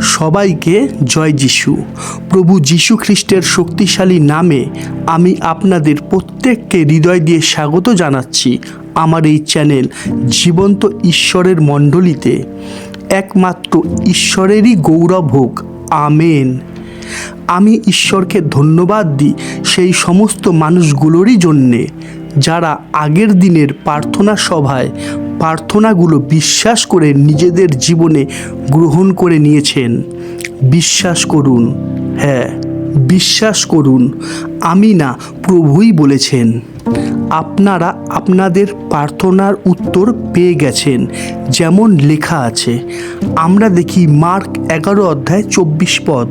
সবাইকে জয় যিশু। প্রভু যিশু খ্রিস্টের শক্তিশালী নামে আমি আপনাদের প্রত্যেককে হৃদয় দিয়ে স্বাগত জানাচ্ছি আমার এই চ্যানেল জীবন্ত ঈশ্বরের মণ্ডলীতে। একমাত্র ঈশ্বরেরই গৌরব হোক। আমেন। আমি ঈশ্বরকে ধন্যবাদ দিই সেই সমস্ত মানুষগুলোরই জন্যে। যারা আগের দিনের প্রার্থনা সভায় প্রার্থনাগুলো বিশ্বাস করে নিজেদের জীবনে গ্রহণ করে নিয়েছেন। বিশ্বাস করুন হ্যাঁ বিশ্বাস করুন, আমি না প্রভুই বলেছেন। আপনারা আপনাদের প্রার্থনার উত্তর পেয়ে গেছেন, যেমন লেখা আছে। আমরা দেখি মার্ক এগারো অধ্যায় চব্বিশ পদ।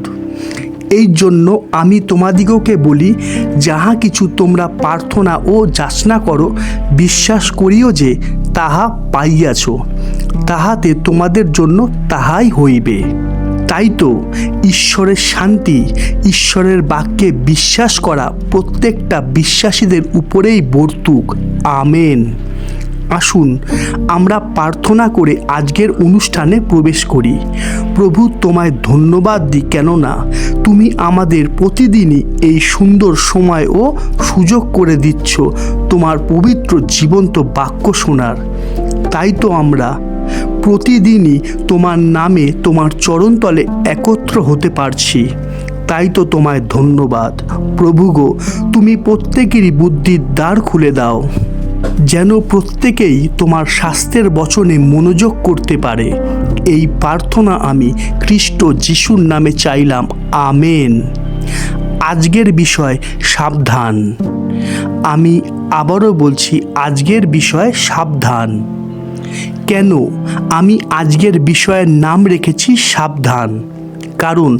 এই জন্য আমি তোমাদিগকে বলি, যাহা কিছু তোমরা প্রার্থনা ও যাচনা করো, বিশ্বাস করিও যে তাহা পাইয়াছ। তাহাতে তোমাদের জন্য তাহাই হইবে। তাই তো ঈশ্বরের শান্তি, ঈশ্বরের বাক্যে বিশ্বাস করা প্রত্যেকটা বিশ্বাসীদের উপরেই বর্তুক। আমেন। আসুন, আমরা প্রার্থনা করে আজকের অনুষ্ঠানে প্রবেশ করি। প্রভু তোমায় ধন্যবাদ দিই কেননা তুমি আমাদের প্রতিদিনই এই সুন্দর সময় ও সুযোগ করে দিচ্ছ, তোমার পবিত্র জীবন্ত বাক্য শোনার। তাই তো আমরা প্রতিদিনই তোমার নামে তোমার চরণতলে একত্র হতে পারছি। তাই তো তোমায় ধন্যবাদ। প্রভু গো, তুমি প্রত্যেকেরই বুদ্ধির দ্বার খুলে দাও। যেন প্রত্যেকেই তোমার স্বাস্থ্যের বচনে মনোযোগ করতে পারে। এই প্রার্থনা আমি খ্রিস্ট যিশুর নামে চাইলাম। আমেন। আজকের বিষয় সাবধান। আমি আবারও বলছি, আজকের বিষয় সাবধান। কেন? আমি আজকের বিষয়ের নাম রেখেছি সাবধান। কারণ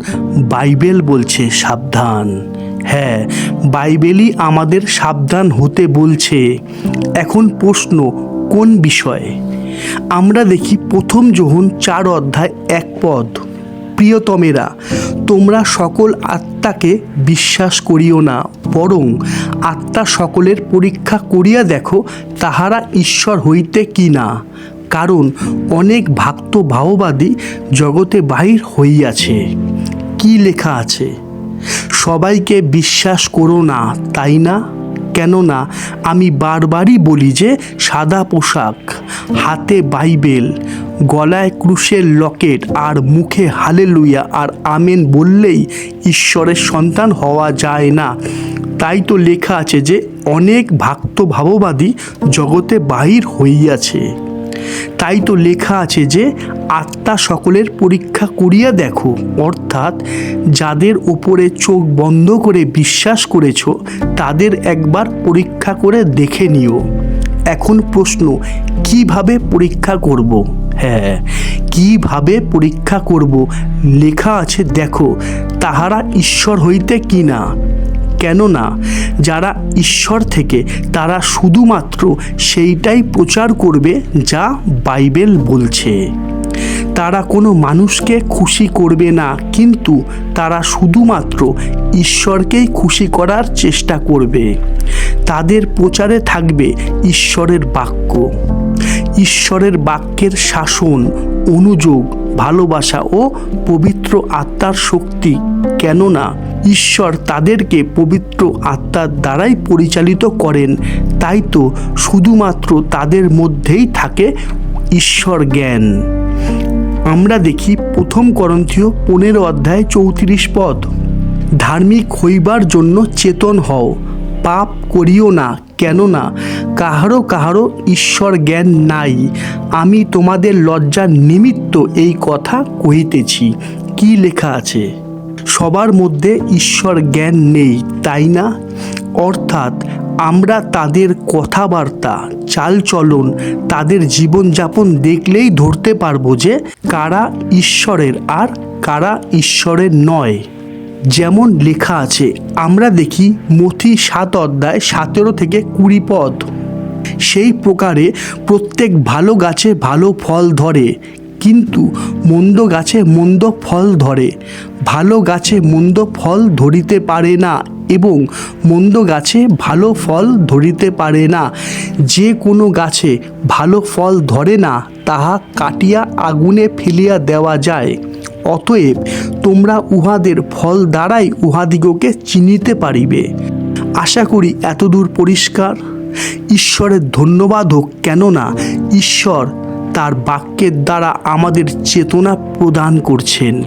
বাইবেল বলছে সাবধান। হ্যাঁ বাইবেলই আমাদের সাবধান হতে বলছে। এখন প্রশ্ন, কোন বিষয়ে? আমরা দেখি প্রথম যোহন চার অধ্যায় এক পদ, প্রিয়তমেরা, তোমরা সকল আত্মাকে বিশ্বাস করিও না, বরং আত্মা সকলের পরীক্ষা করিয়া দেখো তাহারা ঈশ্বর হইতে কি না। কারণ অনেক ভাক্ত ভাওবাদী জগতে বাহির হইয়াছে। কি লেখা আছে? সবাইকে বিশ্বাস করো না, তাই না? কেননা আমি বারবারই বলি যে, সাদা পোশাক, হাতে বাইবেল, গলায় ক্রুশের লকেট আর মুখে হালেলুয়া আর আমেন বললেই ঈশ্বরের সন্তান হওয়া যায় না। তাই তো লেখা আছে যে, অনেক ভাক্ত ভাববাদী জগতে বাহির হইয়াছে। তাই তো লেখা আছে যে, আত্মা সকলের পরীক্ষা করিয়া দেখো। অর্থাৎ, যাদের ওপরে চোখ বন্ধ করে বিশ্বাস করেছ, তাদের একবার পরীক্ষা করে দেখে নিও। এখন প্রশ্ন, কীভাবে পরীক্ষা করব? হ্যাঁ কীভাবে পরীক্ষা করব? লেখা আছে, দেখো, তাহারা ঈশ্বর হইতে কি না কেননা যারা ঈশ্বর থেকে, তারা শুধুমাত্র সেইটাই প্রচার করবে যা বাইবেল বলছে। তারা কোনো মানুষকে খুশি করবে না, কিন্তু তারা শুধুমাত্র ঈশ্বরকেই খুশি করার চেষ্টা করবে। তাদের প্রচারে থাকবে ঈশ্বরের বাক্য। ঈশ্বরের বাক্যের শাসন, অনুযোগ, ভালোবাসা ও পবিত্র আত্মার শক্তি, কেননা ঈশ্বর তাদেরকে পবিত্র আত্মার দ্বারাই পরিচালিত করেন। তাই তো শুধুমাত্র তাদের মধ্যেই থাকে ঈশ্বর জ্ঞান। আমরা দেখি প্রথম করন্থীয় পনেরো অধ্যায় চৌত্রিশ পদ। ধার্মিক হইবার জন্য চেতন হও, পাপ করিও না, কেননা কাহারো কাহারো ঈশ্বর জ্ঞান নাই। আমি তোমাদের লজ্জার নিমিত্ত এই কথা কহিতেছি। কি লেখা আছে? সবার মধ্যে ঈশ্বর জ্ঞান নেই, তাই না? অর্থাৎ আমরা তাদের কথাবার্তা, চালচলন, তাদের জীবনযাপন দেখলেই ধরতে পারব যে কারা ঈশ্বরের আর কারা ঈশ্বরের নয়। যেমন লেখা আছে, আমরা দেখি মথি সাত অধ্যায় সতেরো থেকে কুড়ি পদ। সেই প্রকারে প্রত্যেক ভালো গাছে ভালো ফল ধরে কিন্তু মন্দ গাছে মন্দ ফল ধরে, ভালো গাছে মন্দ ফল ধরিতে পারে না এবং মন্দ গাছে ভালো ফল ধরিতে পারে না। যে কোনো গাছে ভালো ফল ধরে না, তাহা কাটিয়া আগুনে ফেলিয়া দেওয়া যায়। অতএব তোমরা উহাদের ফল দ্বারাই উহাদিগকে চিনিতে পারিবে। আশা করি এতদূর পরিষ্কার। ঈশ্বরের ধন্যবাদ হোক কেননা ঈশ্বর তার বাক্যের দ্বারা আমাদের চেতনা প্রদান করছেন।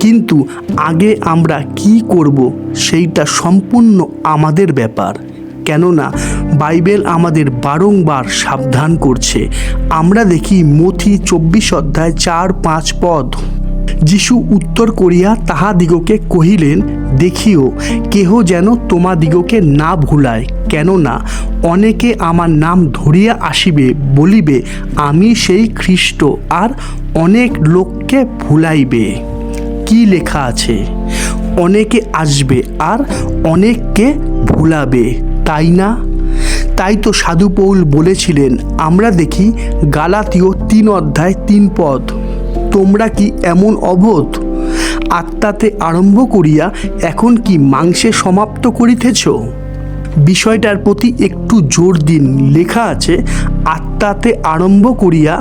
কিন্তু আগে আমরা কি করব সেইটা সম্পূর্ণ আমাদের ব্যাপার। কেননা বাইবেল আমাদের বারংবার সাবধান করছে। আমরা দেখি মথি চব্বিশ অধ্যায় চার পাঁচ পদ। যিশু উত্তর করিয়া তাহাদিগকে কহিলেন, দেখিও, কেহ যেন তোমাদিগকে না ভুলায়, কেননা অনেকে আমার নাম ধরিয়া আসিবে, বলিবে, আমি সেই খ্রিস্ট আর অনেক লোককে ভুলাইবে। কি লেখা আছে? অনেকে আসবে, আর অনেককে ভুলাবে, তাই না তাই তো সাধু পৌল বলেছিলেন, আমরা দেখি গালাতীয় তিন অধ্যায় তিন পদ। তোমরা কি এমন অবোধ? আত্মাতে আরম্ভ করিয়া এখন কি মাংসে সমাপ্ত করিতেছ? বিষয়টার প্রতি একটু জোর দিন লেখা আছে, আত্মাতে আরম্ভ করিয়া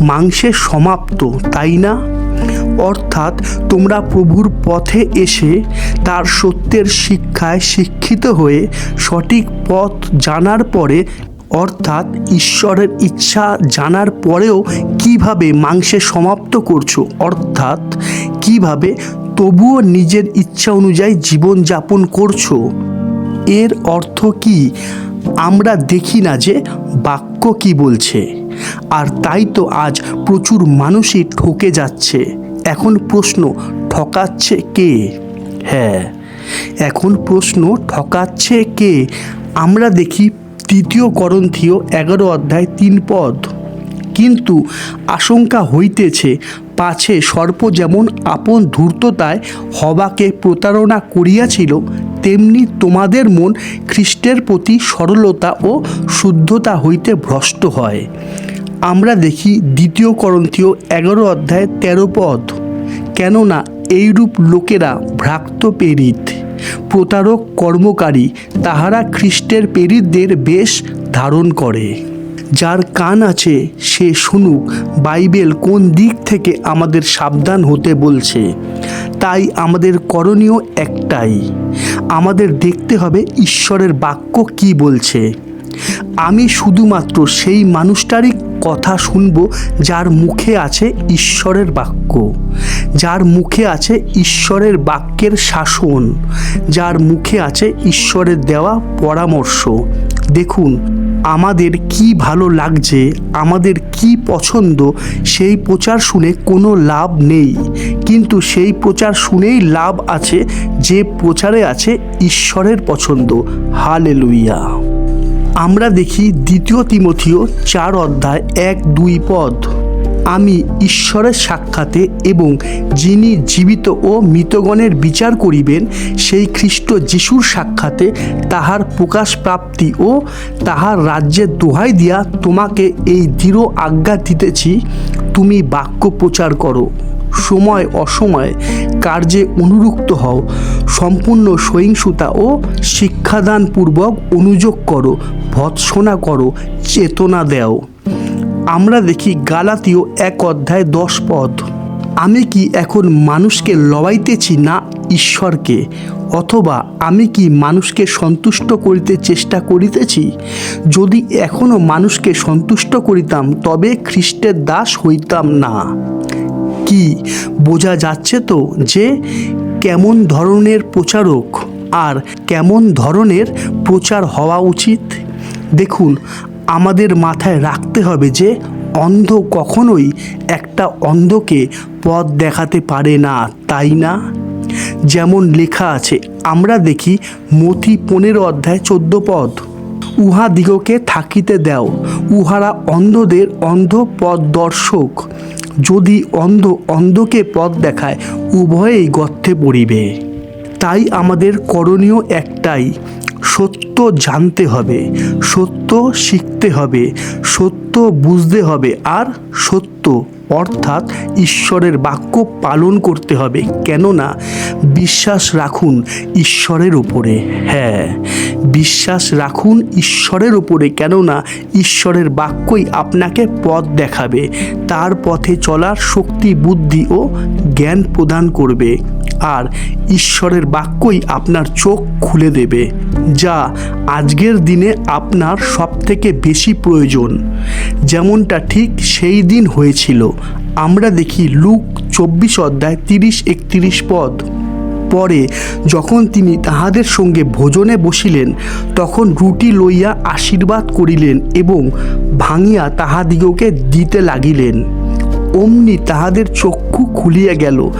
মাংসে সমাপ্ত, তাই না? অর্থাৎ তোমরা প্রভুর পথে এসে তার সত্যের শিক্ষায় শিক্ষিত হয়ে সঠিক পথ জানার পরে অর্থাৎ ঈশ্বরের ইচ্ছা জানার পরেও কীভাবে মাংসে সমাপ্ত করছ? অর্থাৎ কীভাবে তবুও নিজের ইচ্ছা অনুযায়ী জীবনযাপন করছ? এর অর্থ কি? আমরা দেখি না যে বাক্য কি বলছে। আর তাই তো আজ প্রচুর মানুষই ঠকে যাচ্ছে। এখন প্রশ্ন, ঠকাচ্ছে কে? হ্যাঁ এখন প্রশ্ন, ঠকাচ্ছে কে? আমরা দেখি তৃতীয় করন্থীয় এগারো অধ্যায় তিন পদ। কিন্তু আশঙ্কা হইতেছে, পাছে সর্প যেমন আপন ধূর্ততায় হবাকে প্রতারণা করিয়াছিল, তেমনি তোমাদের মন খ্রিস্টের প্রতি সরলতা ও শুদ্ধতা হইতে ভ্রষ্ট হয়। আমরা দেখি দ্বিতীয় করন্থীয় এগারো অধ্যায় তেরো পদ। কেননা এইরূপ লোকেরা ভ্রাক্ত পেরিত প্রতারক কর্মকারী তাহারা খ্রিস্টের পেরিতদের বেশ ধারণ করে। যার কান আছে, সে শুনুক, বাইবেল কোন দিক থেকে আমাদের সাবধান হতে বলছে। তাই আমাদের করণীয় একটাই, আমাদের দেখতে হবে ঈশ্বরের বাক্য কি বলছে। আমি শুধুমাত্র সেই মানুষটারই কথা শুনব যার মুখে আছে ঈশ্বরের বাক্য। যার মুখে আছে ঈশ্বরের বাক্যের শাসন। যার মুখে আছে ঈশ্বরের দেওয়া পরামর্শ। দেখুন, আমাদের কি ভালো লাগছে, আমাদের কি পছন্দ, সেই প্রচার শুনে কোনো লাভ নেই। কিন্তু সেই প্রচার শুনেই লাভ আছে যে প্রচারে আছে ঈশ্বরের পছন্দ। হালেলুইয়া আমরা দেখি দ্বিতীয় তিমথিও চার অধ্যায় এক দুই পদ। আমি ঈশ্বরের সাক্ষাতে এবং যিনি জীবিত ও মৃতগণের বিচার করিবেন, সেই খ্রিস্ট যিশুর সাক্ষাতে তাহার প্রকাশ প্রাপ্তি ও তাহার রাজ্যের দোহাই দিয়া তোমাকে এই দৃঢ় আজ্ঞা দিতেছি, তুমি বাক্য প্রচার করো। সময় অসময় কার্যে অনুরুক্ত হও। সম্পূর্ণ সহিংসতা ও শিক্ষাদানপূর্বক অনুযোগ করো, ভৎসনা করো, চেতনা দেও। আমরা দেখি গালাতীয় এক অধ্যায় দশ পদ আমি কি এখন মানুষকে লড়াইতেছি না ঈশ্বরকে? অথবা আমি কি মানুষকে সন্তুষ্ট করিতে চেষ্টা করিতেছি? যদি এখনও মানুষকে সন্তুষ্ট করিতাম, তবে খ্রিস্টের দাস হইতাম না। কি? বোঝা যাচ্ছে তো যে কেমন ধরনের প্রচারক আর কেমন ধরনের প্রচার হওয়া উচিত? দেখুন, আমাদের মাথায় রাখতে হবে যে অন্ধ কখনোই একটা অন্ধকে পথ দেখাতে পারে না, তাই না? যেমন লেখা আছে, আমরা দেখি মতি পনেরো অধ্যায় চোদ্দ পদ। উহা দিগকে থাকিতে দাও, উহারা অন্ধদের অন্ধ পথ দর্শক যদি অন্ধ অন্ধকে পথ দেখায়, উভয়েই গর্থে পড়িবে। তাই আমাদের করণীয় একটাই, সত্য জানতে হবে, সত্য শিখতে হবে, সত্য বুঝতে হবে, আর সত্য অর্থাৎ ঈশ্বরের বাক্য পালন করতে হবে। কেননা বিশ্বাস রাখুন ঈশ্বরের ওপরে হ্যাঁ বিশ্বাস রাখুন ঈশ্বরের ওপরে কেননা ঈশ্বরের বাক্যই আপনাকে পথ দেখাবে। তার পথে চলার শক্তি, বুদ্ধি ও জ্ঞান প্রদান করবে। আর ঈশ্বরের বাক্যই আপনার চোখ খুলে দেবে, যা আজকের দিনে আপনার সবথেকে বেশি প্রয়োজন। যেমনটা ঠিক সেই দিন হয়েছিল। আমরা দেখি লুক চব্বিশ অধ্যায় তিরিশ একত্রিশ পদ। পরে যখন তিনি তাহাদের সঙ্গে ভোজনে বসিলেন, তখন রুটি লইয়া আশীর্বাদ করিলেন এবং ভাঙিয়া তাহাদিগকে দিতে লাগিলেন। অমনি তাহাদের চক্ষু খুলিয়া গেল।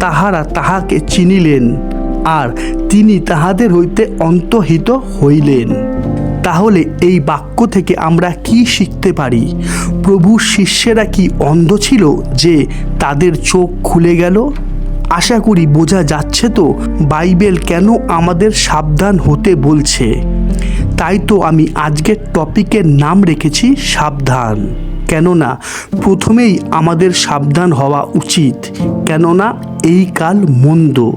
তাহারা তাহাকে চিনিলেন আর তিনি তাহাদের হইতে অন্তহিত হইলেন। তাহলে এই বাক্য থেকে আমরা কি শিখতে পারি? প্রভু শিষ্যেরা কি অন্ধ ছিল যে তাদের চোখ খুলে গেল? আশা করি বোঝা যাচ্ছে তো বাইবেল কেন আমাদের সাবধান হতে বলছে। তাই তো আমি আজকের টপিকের নাম রেখেছি সাবধান। কেননা প্রথমেই আমাদের সাবধান হওয়া উচিত। কেননা এই কাল মন্দ।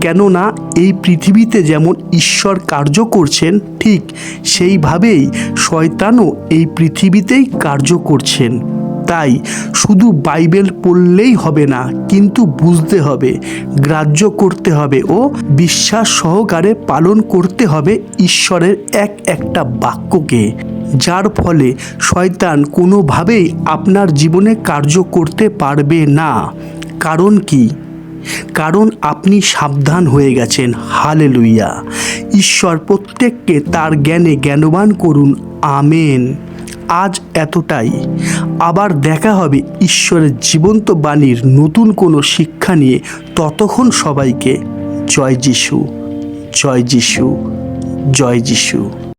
কেননা এই পৃথিবীতে যেমন ঈশ্বর কার্য করছেন, ঠিক সেইভাবেই শয়তানও এই পৃথিবীতেই কার্য করছেন। তাই শুধু বাইবেল পড়লেই হবে না, কিন্তু বুঝতে হবে, গ্রাহ্য করতে হবে ও বিশ্বাস সহকারে পালন করতে হবে ঈশ্বরের এক একটা বাক্যকে। যার ফলে শয়তান কোনোভাবেই আপনার জীবনে কার্য করতে পারবে না। কারণ কি? কারণ আপনি সাবধান হয়ে গেছেন। হালে লুইয়া ঈশ্বর প্রত্যেককে তার জ্ঞানে জ্ঞানবান করুন। আমেন। আজ এতটাই। আবার দেখা হবে ঈশ্বরের জীবন্ত বাণীর নতুন কোনো শিক্ষা নিয়ে ততক্ষণ সবাইকে। জয় যিশু। জয় যিশু। জয় যিশু।